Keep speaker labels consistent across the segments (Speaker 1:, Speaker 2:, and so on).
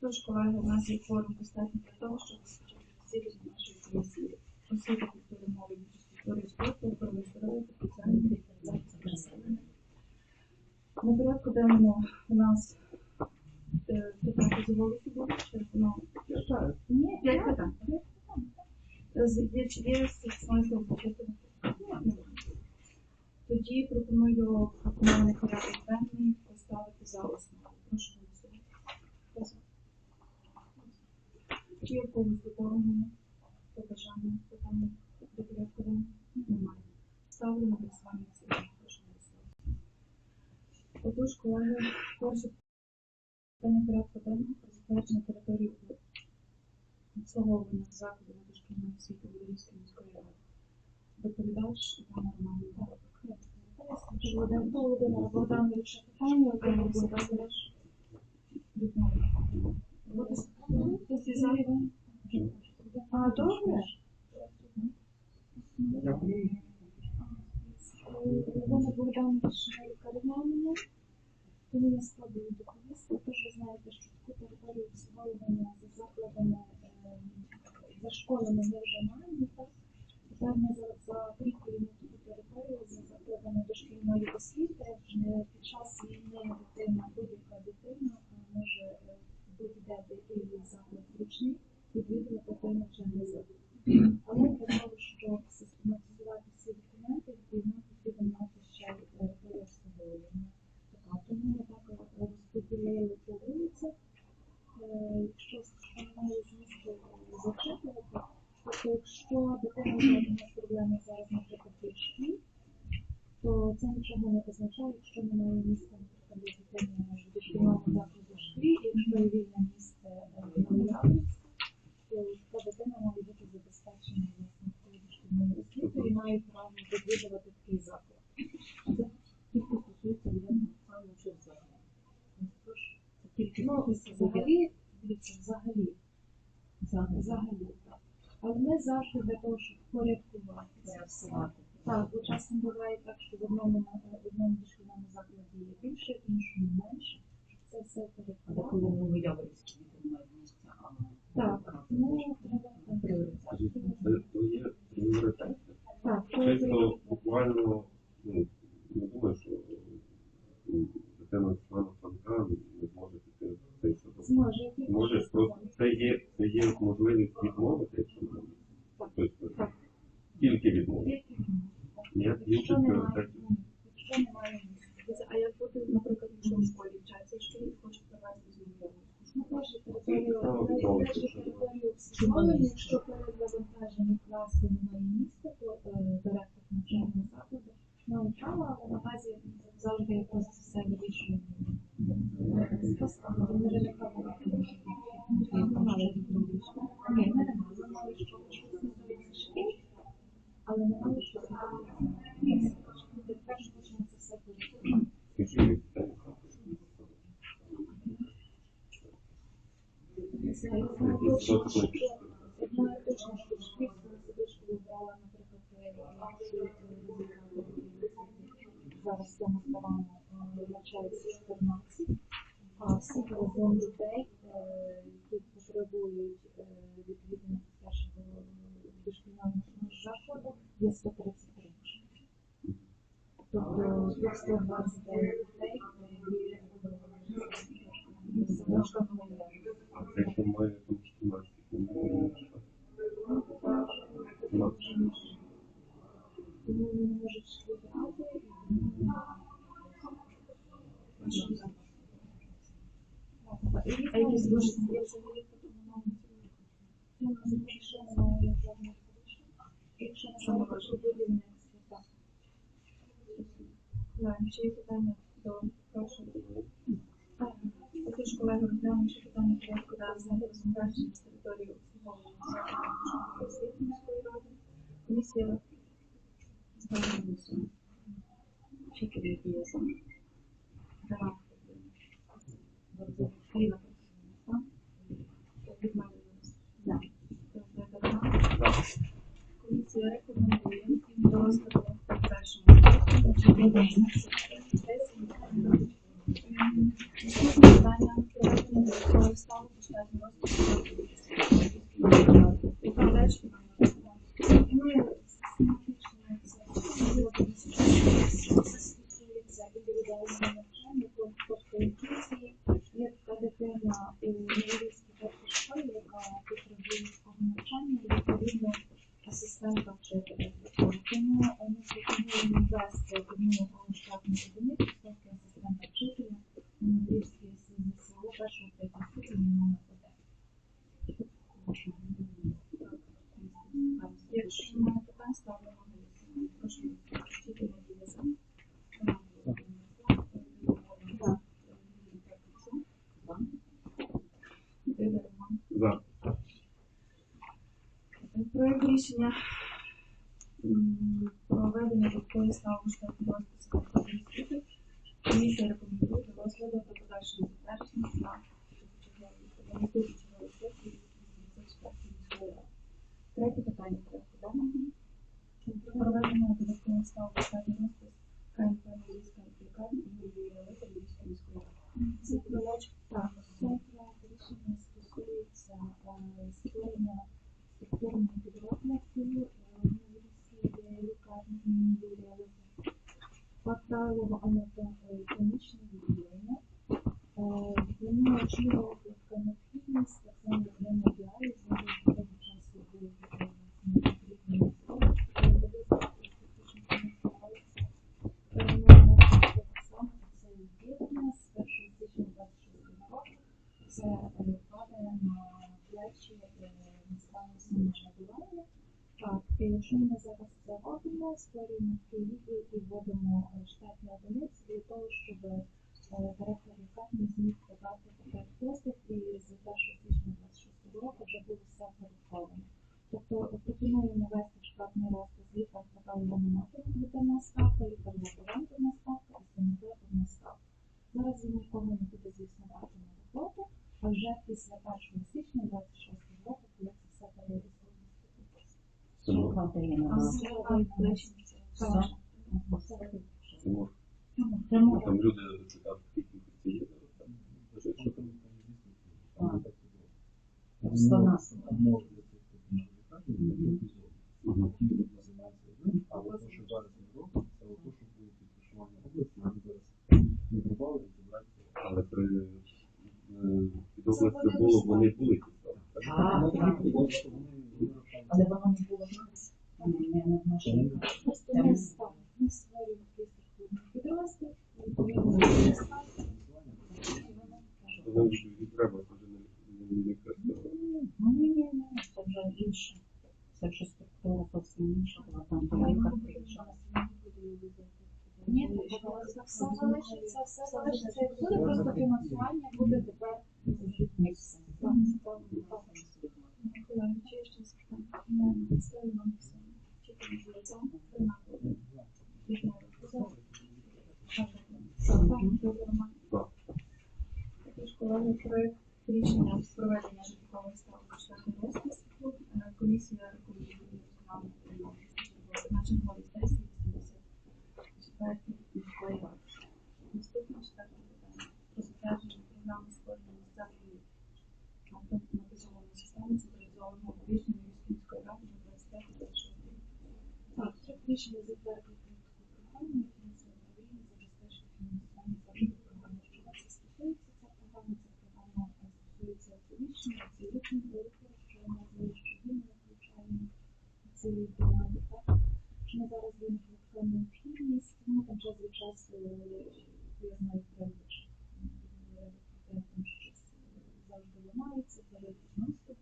Speaker 1: Тож, колеги, у нас є форум достатньо для того, щоб засідання нашої комісії. Освіти культури мови, культури і спорту, охорони здоров'я та соціальної реалізації населення. На порядку денному у нас е, питання з голосу буде, чи воно
Speaker 2: Ні,
Speaker 1: П'ять питань. Чи є смисл почати? Тоді пропоную пропонований порядок денний поставити за основу. Прошу голосувати. Хто за? Когось доповнення, побажання, питання до порядку? Немає. Ставлю на голосування цілому. Отож, колеги, перше питання порядку денного про затвердження території обслуговування закладів дошкільної освіти Львівської міської ради. Доповідач Івана Романова.
Speaker 2: Володимир Богданович питання, Володимир Богданович.
Speaker 1: Всі за?
Speaker 2: А, добре. Володимир Богданович лікарняний, тому я складую доповісти. Тож ви знаєте, що таку територію обслуговування за закладами, е, за вже маємо, так? Тепер таку територію за закладами дошкільної освіти. Під час війни дитина, будь-яка дитина може е, заклад зручний, відвідувати той навчальний заклад. Але того, щоб систематизувати всі документи, відповідно потрібно мати ще й. Така, тому ми так е, розподілили по вулицях. Е, Якщо немає змісту е, зачитувати, тобто якщо дитина має проблеми зараз, наприклад, в шкілі, то це нічого не означає, якщо немає місця, наприклад, для дитини в дошкільному закладі в школі, і якщо є вільне місце е, в наявності, то така дитина має бути забезпечена власне такою дошкільною освітою і має право відвідувати такий заклад. Це тільки стосується відповідно саме вчив заклад. Це тільки ну, взагалі, дивіться, взагалі, взагалі, так. Але ми завжди для того, щоб все. Так, бо часом буває так, що в одному на- в одному дошкільному закладі є більше, в іншому менше. Щоб це все
Speaker 3: а
Speaker 2: Так, ну треба.
Speaker 4: Це то є пріоритет.
Speaker 2: Так, то
Speaker 4: Чисто буквально, ну, не думаю, що ну, дитина Свана Франка не зможе піти в цей садок.
Speaker 2: зможе. я тільки
Speaker 4: Може, просто це є, це є можливість відмовити, якщо немає. Тобто,
Speaker 2: Так.
Speaker 4: тільки відмовити.
Speaker 2: Тільки
Speaker 4: Є
Speaker 2: Якщо
Speaker 4: інших
Speaker 2: немає,
Speaker 4: пріоритетів.
Speaker 2: ну, якщо немає місця.
Speaker 1: Дивіться, А як буде, наприклад, якщо в школі вчаться в школі і хочуть привезти з Львова?
Speaker 2: Ну, теж територію,
Speaker 4: Так,
Speaker 2: теж
Speaker 4: відмовити, що
Speaker 2: територію обслуговування, якщо перезавантажені класи немає місця, то е, директор навчального закладу має право, але на базі завжди якось все вирішує. є 133. Тобто,
Speaker 1: 120 денного розміщення з території освіти міської ради, комісія голосування. Тільки дві є за. Два. Ліна. Так? Від мене зараз.
Speaker 2: Да.
Speaker 1: Так. Upraviać Станіславом Штатом, міністр
Speaker 2: ми створюємо ліги і вводимо е, штатні одиниці для того, щоб перекладниках не зміг подати пакет послуг і з 1 січня 26 року вже буде все порядковано. Тобто е, пропонуємо вести штатний розпис лікар така номінатор на ставка, лікар на ставка і санітету на ставка. Зараз він нікого не буде звісно бачити на роботу, а вже після 1 січня 26 Amen. Vai,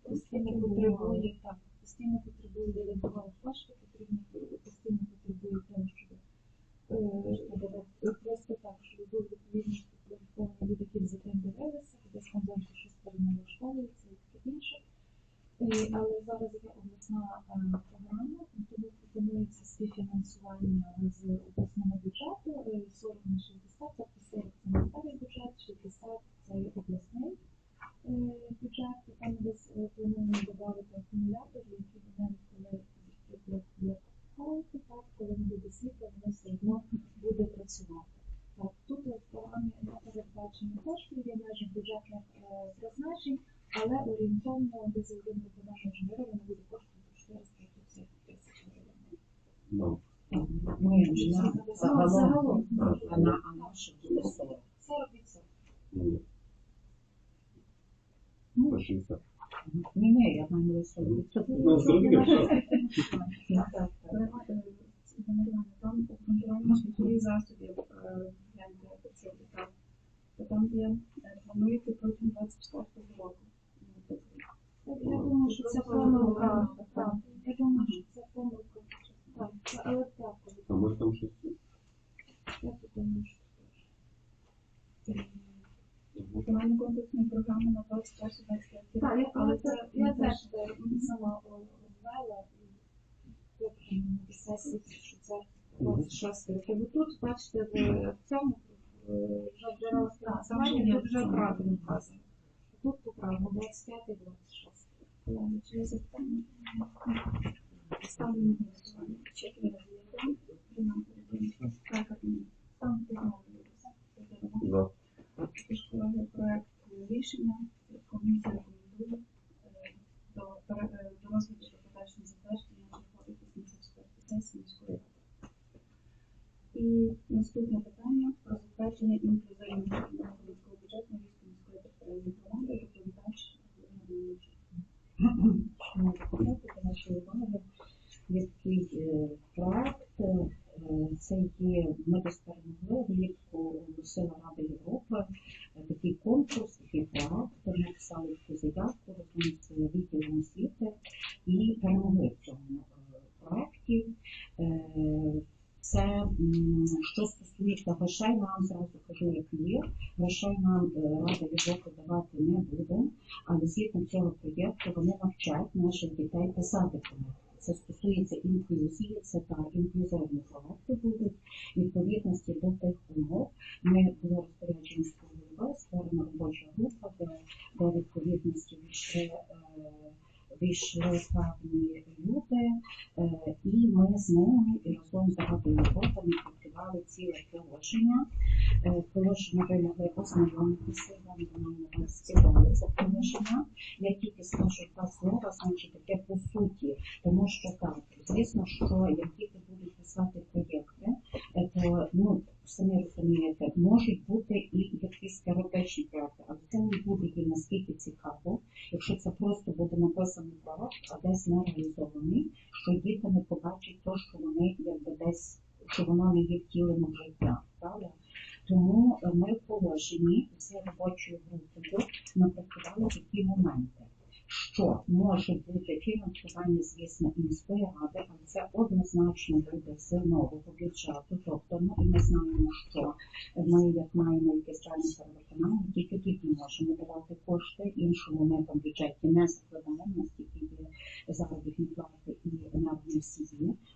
Speaker 2: постійно потребує так, постійно потребує додаткового потрібно постійно потребує того, щоб е, просто так, щоб був відповідний платформи від яких за тим дивилися, десь там завжди щось переналаштовується і таке інше. Але зараз є обласна е, програма, тому пропонується співфінансування з передбачені кошти, є межі бюджетних е, призначень, але орієнтовно без один допоможе жінки вона буде коштувати 400 тисяч гривень.
Speaker 3: Ми загалом на наші 40%. Ну,
Speaker 4: 60%.
Speaker 3: Ні, ні, я маю на увазі 40%.
Speaker 4: А може там щось?
Speaker 2: я думаю, що
Speaker 1: Виконання комплексної програми на 21-25 рік.
Speaker 2: Так,
Speaker 1: але це
Speaker 2: я теж сама о, і на сесії, що це 26 років. Бо тут, бачите, в, цьому вже джерела фінансування тут вже правильно вказано. Тут поправимо 25 і 26.
Speaker 1: Ладно, чи є запитання? Ставлю на голосування. Чеки розглядаємо. Приймати рішення. Так, ні. Ставимо знову
Speaker 4: За.
Speaker 1: Також колеги проект рішення комісія рекомендує е, до пере- е, до розгляду та подальшого затвердження чергової 84 сесії міської ради. І наступне питання про затвердження інклюзивного шкільного міського бюджету Львівської міської територіальної громади доповідач Галина Мельничук.
Speaker 3: Шановні депутати, до нашої уваги є такий е, проект. е, Це є ми десь перемогли влітку Сила Ради Європи. е, Такий конкурс, такий проект. Ми написали таку заявку разом з відділом освіти і перемогли в цьому е, проекті. Е, Це м, що стосується грошей, нам зразу кажу, як є. Грошей нам е, Рада Європи давати не буде, але згідно цього проєкту вони навчають наших дітей писати проекти. Це стосується інклюзії, це та інклюзивні проекти будуть. Відповідності до тих умов ми було розпорядження міського створена робоча група, де, де відповідності війшли, е, війшли певні люди, е, і ми з ними і разом з багатими Європи ми ціле положення. Е, Положення ви могли ознайомитися, вони нам скидали це положення. Я тільки скажу два слова, значить таке по суті, тому що так, звісно, що як діти будуть писати проєкти, е, то ну самі розумієте, можуть бути і якісь теоретичні проєкти, але це не буде їм наскільки цікаво, якщо це просто буде написаний проєкт, а десь не реалізований, що діти не побачать то, що вони якби десь, що воно не є втілено в життя. Правда? Тому е, ми в положенні з робочою групою напрацювали такі моменти, що може бути фінансування, звісно, і міської ради, але це однозначно буде з нового бюджету. Тобто, ми знаємо, що ми, як маємо якесь реальне перевиконання, тільки тоді можемо давати кошти. Іншому ми там бюджеті не закладаємо, наскільки є заробітні плати і енергоносії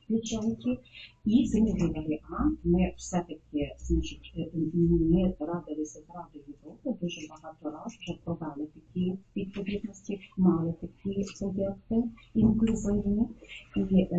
Speaker 3: в бюджеті. І другий варіант, ми все-таки, значить, ми радилися з Радою Європи, дуже багато разів вже провели такі мали такі проєкти інклюзивні, і е,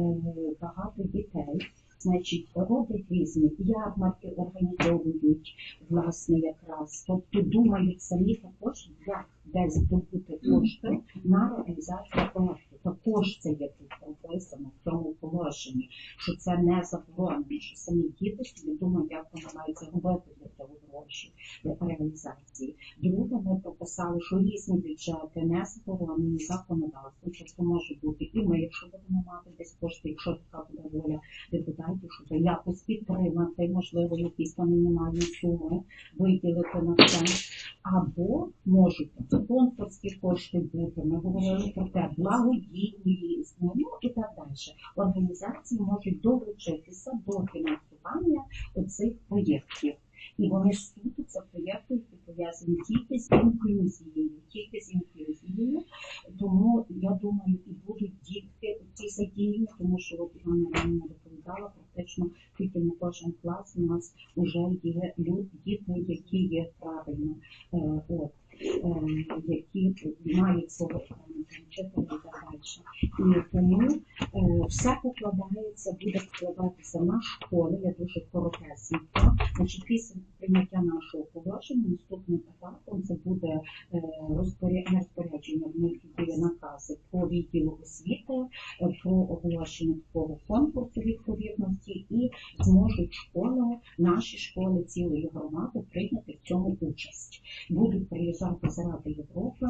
Speaker 3: багато дітей. Значить, роблять різні ярмарки організовують, власне, якраз. Тобто думають самі також, як десь здобути кошти на реалізацію проекту. Також це є тут прописано в цьому положенні, що це не заборонено, що самі діти собі думають, як вони мають заробити для реалізації. Друге, ми прописали, що різні бюджети не заборонені законодавством, тобто може бути і ми, якщо будемо мати десь кошти, якщо така буде воля депутатів, щоб якось підтримати, можливо, якісь там мінімальні суми виділити на це. Або можуть спонсорські кошти бути. Ми говорили про те, благодійні різні, ну і так далі. Організації можуть долучитися до фінансування оцих проєктів. І вони суто це проєкти, які пов'язані тільки з інклюзією, тільки з інклюзією. Тому я думаю, і будуть дітки ці задіяні, тому що от Івана Іванівна доповідала практично тільки на кожен клас у нас вже є люди, діти, які є правильно, е, от, е, які мають свого вчителя і так далі. І тому е, все покладається, буде покладатися на школи, я дуже коротесенько. Значить, після нашого наступним етапом це буде е, розпоря- розпорядження в них буде накази по відділу освіти, е, про оголошення такого конкурсу відповідності і зможуть школи, наші школи цілої громади прийняти в цьому участь. Будуть приїжджати з Ради Європи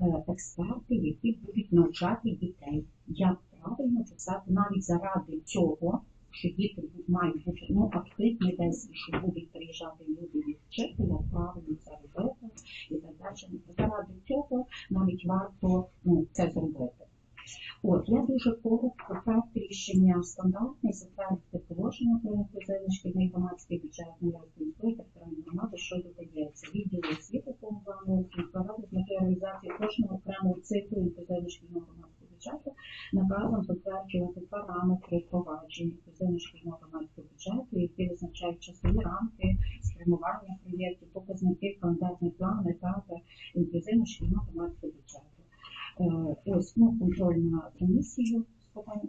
Speaker 3: е, експерти, які будуть навчати дітей, як правильно писати навіть заради цього. Що діти бу- мають ну активні десь, що будуть приїжджати люди від вчителя, правильно це робити і так далі. Заради цього навіть варто ну, це зробити. От я дуже коротко проект рішення стандартний затвердити положення про інклюзивний шкільний громадський бюджет Мілянської територіальної громади, що додається відділу освіти повноваженого ради з реалізації кожного окремого циклу інклюзивного шкільного громадського бюджету наказом затверджувати параметри провадження інклюзивного шкільного громадського бюджету, які визначають часові рамки, спрямування проєктів, показники, календарні плани, етапи інклюзивно-шкільного громадського бюджету. Е, Ось ну, контрольна комісію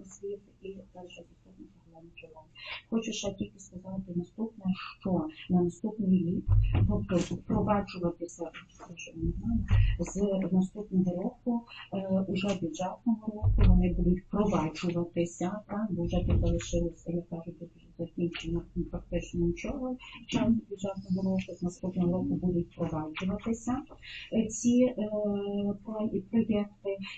Speaker 3: з слів і далі заступник головного джерела. Хочу ще тільки сказати наступне, що на наступний рік, тобто впроваджуватися з наступного року, е, уже бюджетного року вони будуть впроваджуватися, так, бо вже тут залишилося, я кажу, ну, практично нічого. Час бюджетного року з наступного року будуть впроваджуватися е, ці е, проєкти,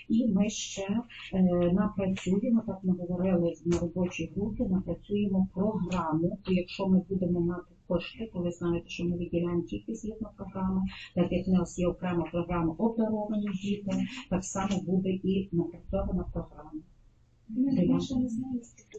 Speaker 3: і ми ще е, напрацюємо, так ми говорили на робочій групі, напрацюємо програму. То якщо ми будемо мати кошти, то ви знаєте, що ми виділяємо тільки згідно програми, так як в нас є окрема програма обдаровані діти, так само буде і напрацьована програма.
Speaker 2: Ми ще не знаємо, скільки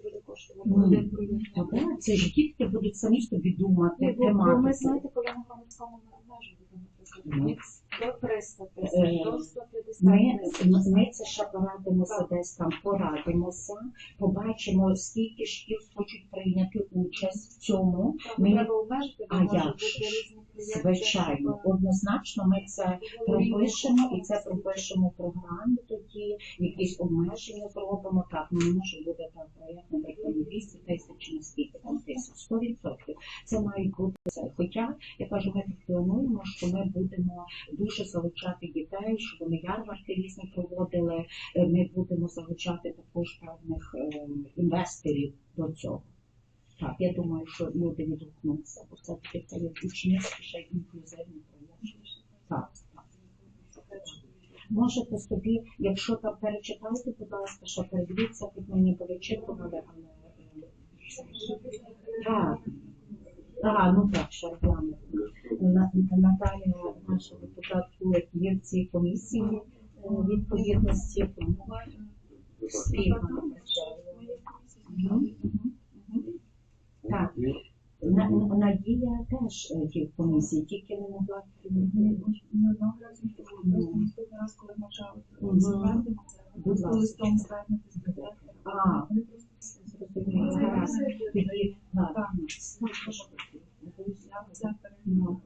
Speaker 2: буде коштувати буде.
Speaker 3: Тобто це ж дітки будуть самі собі думати,
Speaker 2: бо, ми знаєте, коли на громадському межі будемо працювати, до 300
Speaker 3: Е,
Speaker 2: тисяч, до 150
Speaker 3: Ми,
Speaker 2: тисяч.
Speaker 3: ми це ще порадимося десь там, порадимося, побачимо, скільки шкіл хочуть прийняти участь в цьому.
Speaker 2: Треба обмежити,
Speaker 3: А як ж? Звичайно, однозначно ми це
Speaker 2: е,
Speaker 3: пропишемо і це пропишемо в програмі тоді, якісь обмеження зробимо. Так, ну не може бути там проєкт, наприклад, 200 тисяч чи наскільки там тисяч, 100%. Це мають бути. Хоча, я кажу, ми так плануємо, що ми будемо дуже залучати дітей, щоб вони ярмарки різні проводили. Е, Ми будемо залучати також певних е, інвесторів до цього. Так, я думаю, що люди відгукнуться, бо все-таки це є ще й інклюзивний проєкт. Так, так. Можете собі, якщо там перечитайте, будь ласка, ще передивіться, під мені перечитували, але е, так. А, ну так, ще регламент. На- Наталія, наша депутатка, є в цій комісії е, відповідності, тому спільно напрацьовуємо. Мгм, мгм, мгм. Так. На- на- Надія теж е, є в комісії, тільки не могла прийняти.
Speaker 1: Ні одного разу не було. Просто наступний раз, коли навчали,
Speaker 3: Мгм.
Speaker 1: затвердимо.
Speaker 3: Будь ласка.
Speaker 1: листом звернути з директором.
Speaker 3: А.
Speaker 1: Вони просто.
Speaker 3: Тоді. Ну,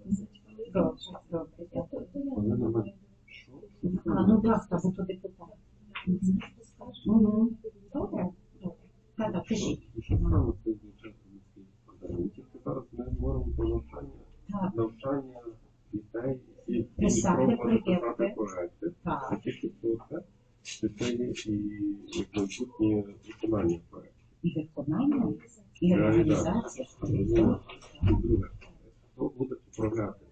Speaker 3: Добре, добре, дякую.
Speaker 4: Вони на мене.
Speaker 3: А, ну так, так, бо то депутат. Мгм. Добре, добре. Так, так, кажіть.
Speaker 4: Що саме це означає міський програми? Тільки зараз ми говоримо про навчання,
Speaker 3: Так,
Speaker 4: навчання дітей і,
Speaker 3: Писати проєкти.
Speaker 4: проекти.
Speaker 3: Так.
Speaker 4: тільки про це, чи і як майбутнє виконання проекту.
Speaker 3: І виконання, і реалізація.
Speaker 4: Розумію. І друге, хто буде управляти цим бюджетом? Хто є таким?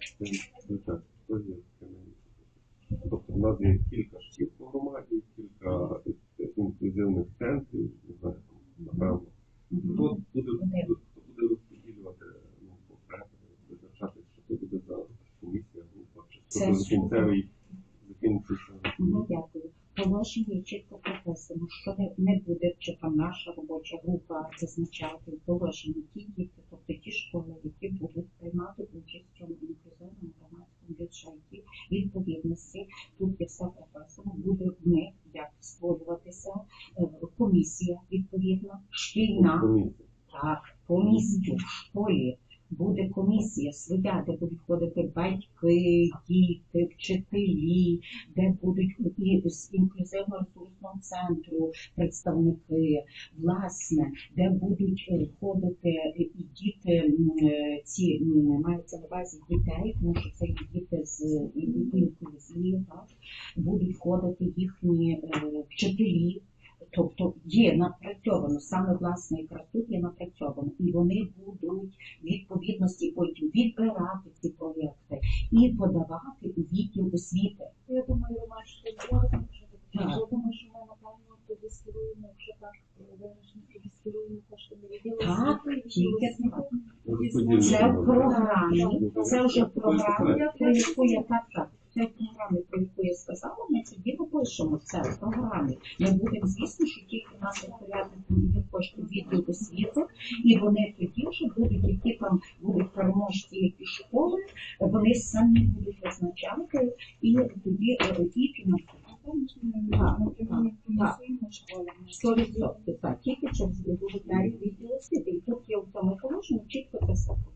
Speaker 4: Тобто в нас є кілька шкіл по громаді, кілька інклюзивних центрів, не знаю, напевно. Хто буде, хто буде розподілювати ну, визначати, що це буде за комісія, група, чи
Speaker 3: Це
Speaker 4: це буде кінцевий закінчується.
Speaker 3: Дякую. Положення чітко прописано, що не, буде чи там наша робоча група визначати в положенні ті діти, тобто ті школи, які будуть приймати участь в цьому інклюзивному громадському бюджеті відповідності. Тут є все прописано. Буде в них як створюватися е, комісія відповідна, шкільна.
Speaker 4: Комісія.
Speaker 3: Так, по в школі буде комісія своя, де будуть ходити батьки, діти, вчителі, де будуть і з інклюзивно-ресурсного центру представники, власне, де будуть е, ходити і діти е, ці мається на увазі дітей, тому що це є з і- будуть ходити їхні е, вчителі. Тобто є напрацьовано, саме власне якраз тут є напрацьовано, і вони будуть відповідності потім відбирати ці проєкти і подавати у відділ освіти.
Speaker 2: Я думаю, Роман, що кажеш. Я думаю, що ми напевно тоді скеруємо, якщо так вирішимо, тоді скеруємо кошти на
Speaker 3: Так, тільки так. Це в програмі, це вже
Speaker 2: Я-
Speaker 3: про яку я так так. Це в програмі, про яку я сказала, ми тоді напишемо це в програмі. Ми будемо, звісно, що тільки нас порядок буде кошти відділ освіти, і вони тоді вже будуть, які там будуть переможці, які школи, вони самі будуть визначати, і тоді е, і фінансувати.
Speaker 1: 100%.
Speaker 3: Так, тільки через гуманітарні відділ освіти. І тут є в цьому положенні чітко це все показано.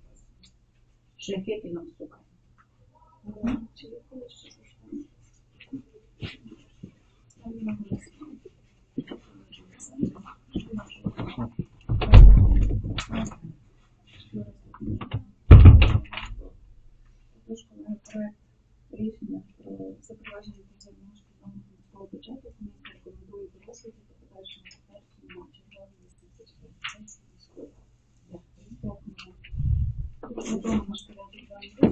Speaker 3: Шляхи фінансування.
Speaker 2: Проект рішення про запровадження початок ми рекомендуємо розгляду та подальшому затвердженні на черговій інвестиційній ліцензії військових. Дякую. Дякую. Дякую. Дякую.